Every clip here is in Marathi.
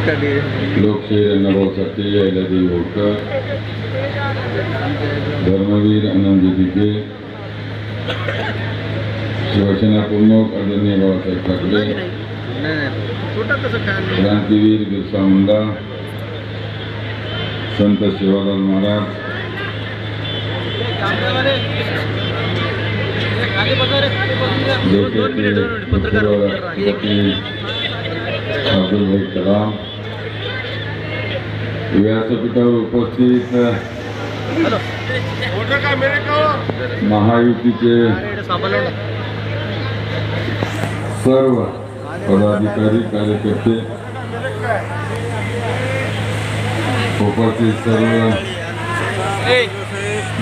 लोकशाहीर अण्णाभाऊ साठे अहिल्यादेवी होळकर धर्मवीर आनंद दिघे शिवसेना प्रमुख आदरणीय बाळासाहेब ठाकरे क्रांतीवीर बिरसा मुंडा संत सेवालाल महाराज राष्ट्रपती अब्दुलभाई कलाम व्यासपीठावर उपस्थित महायुतीचे सर्व पदाधिकारी कार्यकर्ते उपस्थित सर्व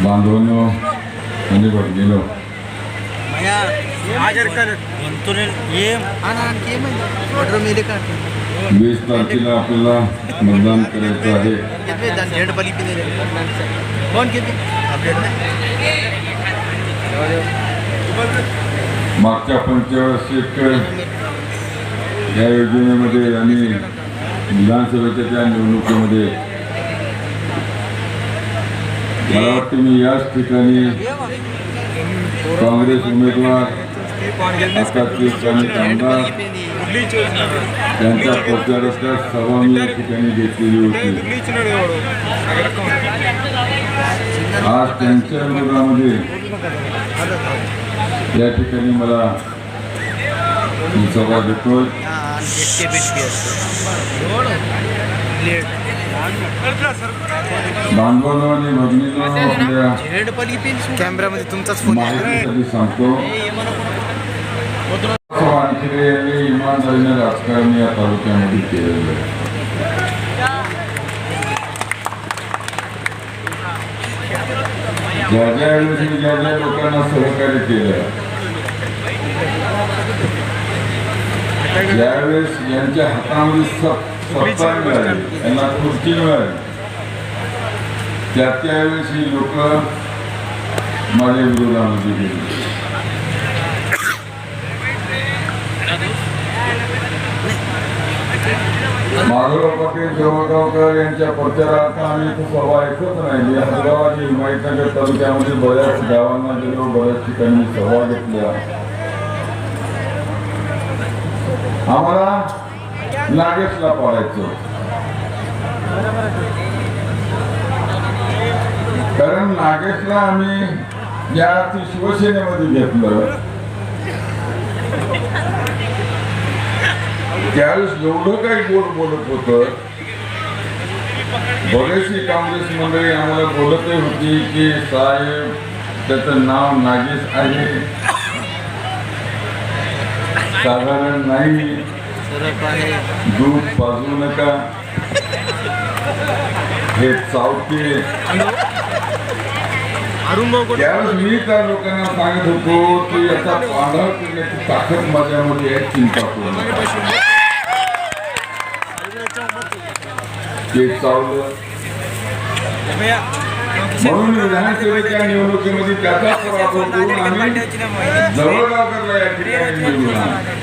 बांधवांनो आणि भगिनीनो वीस तारखेला आपल्याला मतदान करायचं आहे. मागच्या पंचवार्षिक या योजनेमध्ये आणि विधानसभेच्या त्या निवडणुकीमध्ये. मला वाटतं मी याच ठिकाणी काँग्रेस उमेदवार त्यांच्या प्रचाराच्या सभा मी या ठिकाणी घेतलेली होती. आज त्यांच्या विरोधामध्ये या ठिकाणी मला ही सभा देतोय बांधवांनो आणि कॅमेरामध्ये तुमचाच फोन सांगतो. वानखेडे इमानदारीने राजकारण या तालुक्यामध्ये केलेलं आहे ज्या ज्या वेळेस ज्या ज्या लोकांना सहकार्य केलं ज्यावेळेस यांच्या हातामध्ये सत्ता मिळाली यांना खुर्ची मिळाली त्या त्यावेळेस ही लोक माझ्या विरोधामध्ये गेली. माधवराव पाटील जवळगावकर यांच्या प्रचारार्थ आम्ही इथं सभा ऐकत राहिली. हदगाव आणि हिमायतनगर तालुक्यामध्ये बऱ्याच गावांना गेलो बऱ्याच ठिकाणी सभा घेतल्या. आम्हाला नागेशला पाळायचं कारण नागेशला आम्ही या ती शिवसेनेमध्ये घेतलं त्यावेळेस एवढं काही गोड बोलत होत बरेचशी काँग्रेस मंडळी आम्हाला बोलतही होती की साहेब त्याचं नाव नागेश आहे. साधारण नाही. दूध पाजू नका. हे चावते. त्यावेळेस मी त्या लोकांना सांगत होतो की याचा पांढरा करण्याची ताकद माझ्यामध्ये आहे चिंता करू नका. ते चावलं म्हणून विधानसभेच्या निवडणुकीमध्ये त्याचा पराभव करून आम्ही जवळगावकरला या ठिकाणी निवडून आणलं.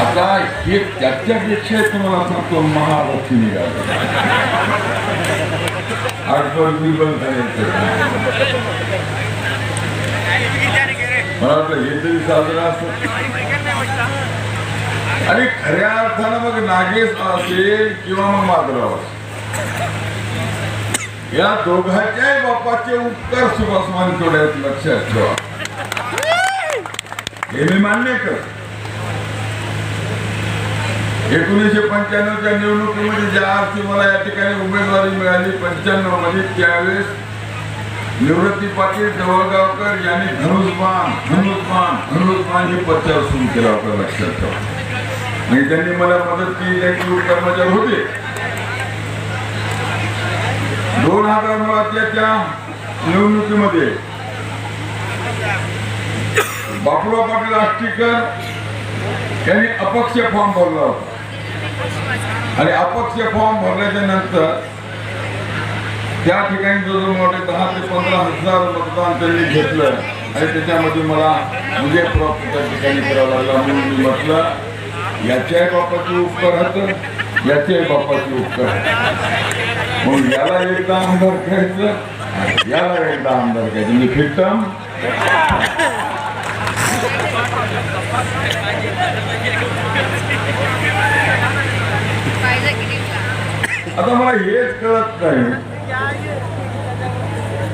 आता हे त्याच्यापेक्षा तुम्हाला सांगतो महारथी निघाला आठवर बिलबल करायचं मला वाटतं हे तरी साजरा असत आणि खऱ्या अर्थानं मग नागेश असेल किंवा मग माधुराव या दोघांच्याही बापाचे उपकार सुभाषमान मानकडे लक्षात ठेवा. हे मी मान्य कर एकोणीसशे पंच्याण्णवच्या निवडणुकीमध्ये ज्या अर्थी मला या ठिकाणी उमेदवारी मिळाली पंच्याण्णवमध्ये त्यावेळेस निवृत्ती पाटील जवळगावकर यांनी धनुष्बाण धनुष्बाण धनुष्बाण हे प्रचार सुरू केला होता लक्षात ठेवा. आणि त्यांनी मला मदत केली त्यांची कर्मचारी होते दोन हजार नऊच्या त्या निवडणुकीमध्ये बापूराव पाटील आष्टीकर यांनी अपक्ष फॉर्म भरला होता. आणि अपक्ष फॉर्म भरल्याच्या नंतर त्या ठिकाणी जवळ मोठे दहा ते पंधरा हजार मतदान त्यांनी घेतलं आणि त्याच्यामध्ये मला विजय प्राप्त त्या ठिकाणी करावा लागला म्हणून मी म्हटलं याच्याही बापाची उपकार होत याच्याही बापाची उपकार मग याला एकदा आमदार करायचं याला एकदा आमदार करायचं मी फिट्टम आता मला हेच कळत नाही.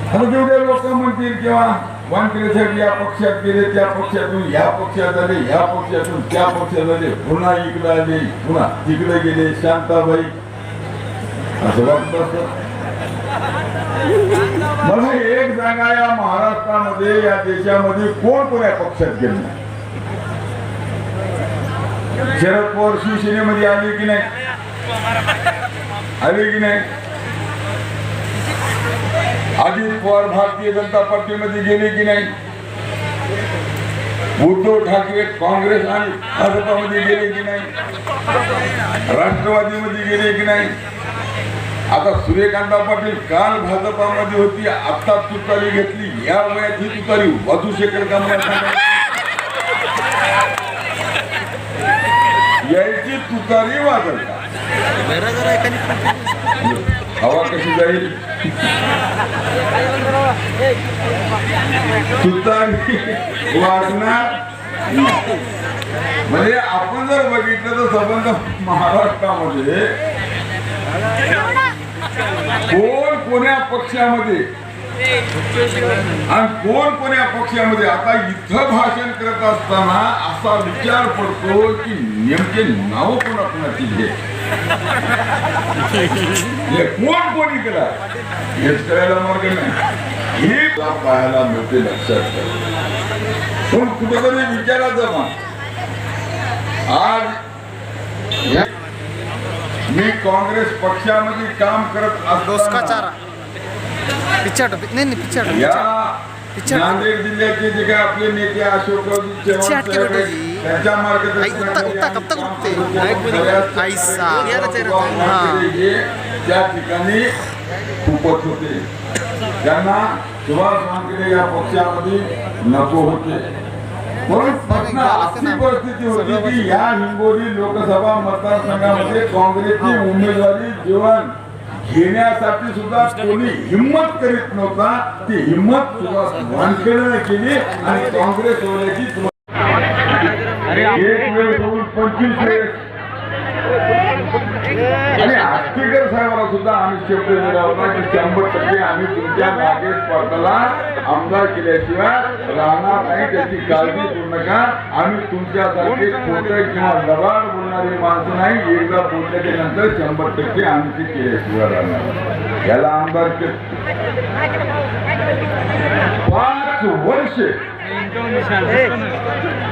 आता जेवढे लोक म्हणतील किंवा वानखेडे साहेब या पक्षात गेले त्या पक्षातून ह्या पक्षात आले ह्या पक्षातून त्या पक्षात आले पुन्हा इकडे आले पुन्हा तिकडे गेले. शांताबाई असं वाटत असत मला म्हणजे एक जागा या महाराष्ट्रामध्ये या देशामध्ये कोण कोण्या पक्षात गेले शरद पवार शिवसेनेमध्ये आले की नाही? आले की नाही? अजित पवार भारतीय जनता पार्टीमध्ये गेले की नाही? उद्धव ठाकरे काँग्रेस आणि भाजपामध्ये गेले की नाही? राष्ट्रवादीमध्ये गेले की नाही? आता सूर्यकांता पाटील काल भाजपामध्ये होती आता तुतारी घेतली. या वयात ही तुतारी वाजू शकेल का यायची तुतारी वाजल का हवा कशी जाईल? तुतारी म्हणजे आपण जर बघितलं तर संबंध महाराष्ट्रामध्ये कोण कोण्या पक्षामध्ये आणि कोण कोण्या पक्षामध्ये आता इथं भाषण करत असताना असा विचार पडतो की नेमके नाव कोणा कोणाची घे हे कोण कोणी केला हेच करायला मार्ग नाही. हे पाहायला मिळते लक्षात पण कुठेतरी विचारायचं मग. आज मी काँग्रेस पक्षामध्ये काम करत डोसका असताना चारा पिछाटो नाही नाही या पिक्चर- नांदेड जिल्ह्याचे जे काय आपले नेते अशोकरावजी चव्हाण पिक्चर हटके साहेब आहेत, बेटा त्यांच्या आई, मार्गदर्शनाखाली उत्ता- उत्ता- आम्ही कब तक काम रुकते? करतो. ऐकमध्ये. बऱ्याच ऐसा. कार्यक्रम हा. हे त्या ठिकाणी खूपच होते त्यांना सुभाष वानखेडे या पक्षामध्ये नको होते म्हणून प्रश्न अशी परिस्थिती होती की या हिंगोली लोकसभा मतदारसंघामध्ये काँग्रेसची उमेदवारी जीवन घेण्यासाठी सुद्धा कोणी हिंमत करीत नव्हता. ती हिंमत सुभाष वानखेडेने केली आणि काँग्रेस सोडण्याची एक वेळ सोडून पंचवीस वेळेस. आणि आष्टीकर साहेबांना सुद्धा आम्ही शब्द दिला होता की शंभर टक्के आम्ही तुमच्या नागेश पाटलाला आमदार केल्याशिवाय राहणार नाही. त्याची काळजी करू नका. आम्ही तुमच्यासारखे खोटे किंवा दबाड बोलणारी माणसं नाही. एकदा बोलल्याच्या नंतर शंभर टक्के आमची केल्याशिवाय राहणार. याला आमदार पाच वर्ष.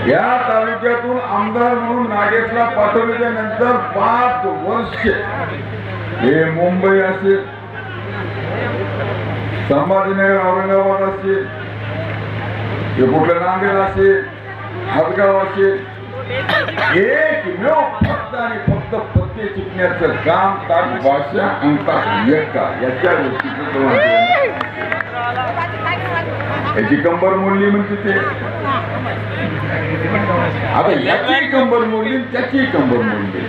या तालुक्यातून आमदार म्हणून नागेशला पाठवल्याच्या नंतर पाच वर्ष. हे मुंबई असेल संभाजीनगर औरंगाबाद असेल हे कुठलं नांदेड असेल हदगाव असेल एक एकमेव फक्त आणि फक्त पत्ते चिकण्याचं काम ताक भाषा आणि ताक यक्का याच्या गोष्टीचं प्रमाण याची कंबर मोडली म्हणते ते. आता याची कंबर मोडली त्याची कंबर मोडली.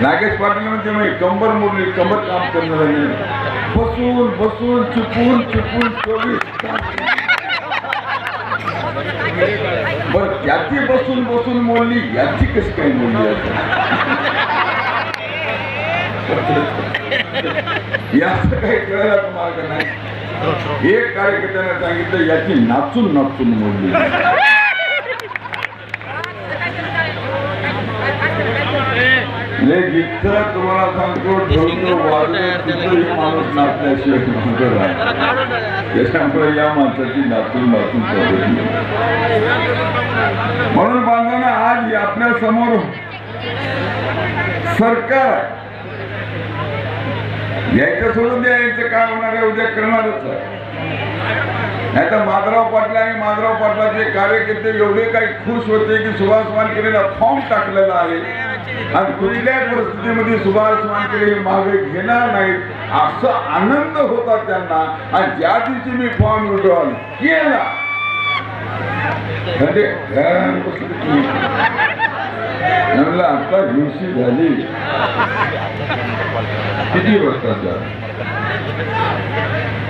नागेश पाटील म्हणते मग कंबर मोडली कंबर काम करणार नाही. बसून बसून चुकून चुकून चोवीस तास. बर त्याची बसून बसून मोडली याची कशी काही मोडली याच काही कळायला मार्ग नाही. एक कार्यकर्त्याने सांगितलं याची नाचून नाचून मोडली. ले जिथं तुम्हाला सांगतो ढोलतो वाजवतो तिथंही माणूस नाचल्याशिवाय नंतर आहे त्याच्यामुळे या माणसाची नाचून नाचून पद्धती म्हणून बांधवांना आज आपल्यासमोर सरकार. यायचं सोडून द्या यायचं काय होणार आहे उद्या करणारच नाही तर माधवराव पाटील आणि माधवराव पाटलाचे कार्यकर्ते एवढे काही खुश होते की सुभाष वानखेडेला फॉर्म टाकलेला आहे. आणि कुठल्या परिस्थितीमध्ये सुभाष वानखेडे मागे घेणार नाहीत असं आनंद होता त्यांना. आणि ज्या दिवशी मी फॉर्म विड्रॉल केला. म्हणजे म्हणलं आता दिवशी झाली. किती वर्षाचा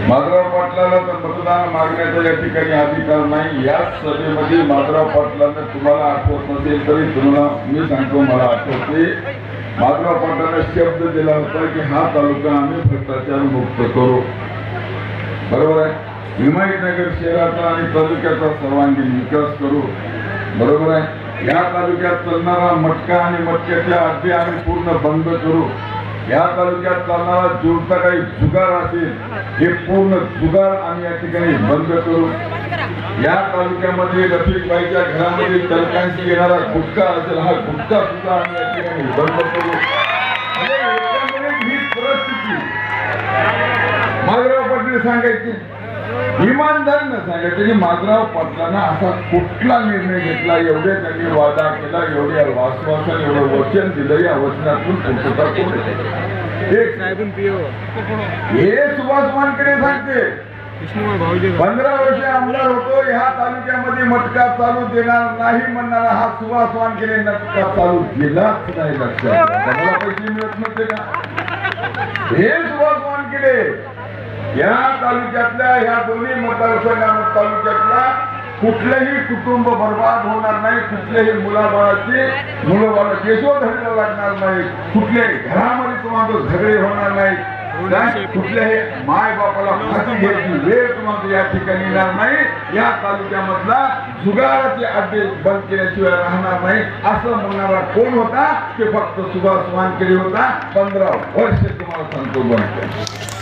माधवराव पाटलाला तर मतदान मागण्याचा या ठिकाणी अधिकार नाही. याच सभेमध्ये माधवराव पाटलांना तुम्हाला आठवत नसेल तरी तुम्हाला मी सांगतो मला आठवते. माधवराव पाटलांना शब्द दिला होता की हा तालुका आम्ही भ्रष्टाचार मुक्त करू. बरोबर आहे? हिमायतनगर शहराचा आणि तालुक्याचा सर्वांगीण विकास करू. बरोबर आहे? या तालुक्यात चालणारा मटका आणि मटक्याच्या अड्डे आम्ही पूर्ण बंद करू. या तालुक्यात चालणारा जोडता काही जुगार असेल हे पूर्ण जुगार आम्ही या ठिकाणी बंद करू. या तालुक्यामध्ये रफिकबाईच्या घरामध्ये तलकांशी येणारा गुटखा असेल हा गुटखा सुद्धा आम्ही या ठिकाणी बंद करू. म्हणजे ही परिस्थिती. माधवराव पाटील सांगायचे इमानदारीनं सांगायचे की माधवराव पाटलांना असा कुठला निर्णय घेतला एवढे त्यांनी वादा केला एवढे आश्वासन एवढं वचन दिलं या वचनातून पूर्तता हे सुभाष वानकडे सांगते. पंधरा वर्ष आमदार होतो ह्या तालुक्यामध्ये मटका चालू देणार नाही म्हणणारा हा सुभाष वानखेडे मटका चालू दिलाच नाही लक्षात. मला पैसे मिळत नव्हते का? हे सुभाष वानखेडे या तालुक्यातल्या ह्या दोन्ही मतदारसंघा तालुक्यातला कुठलंही कुटुंब बर्बाद होणार नाही कुठल्याही मुलाबाळाचे मुलं केसो केशोधडीला लागणार नाही कुठल्याही घरामध्ये तुम्हाला झगडे होणार नाही. कुठल्याही माय बापाला फाशी घ्यायची वेळ तुम्हाला या ठिकाणी येणार नाही. या तालुक्यामधला जुगाराचे अड्डे बंद केल्याशिवाय राहणार नाही. असं म्हणणारा कोण होता? ते फक्त सुभाष वानकरी होता. पंधरा वर्ष तुम्हाला सांगतो बंद केलं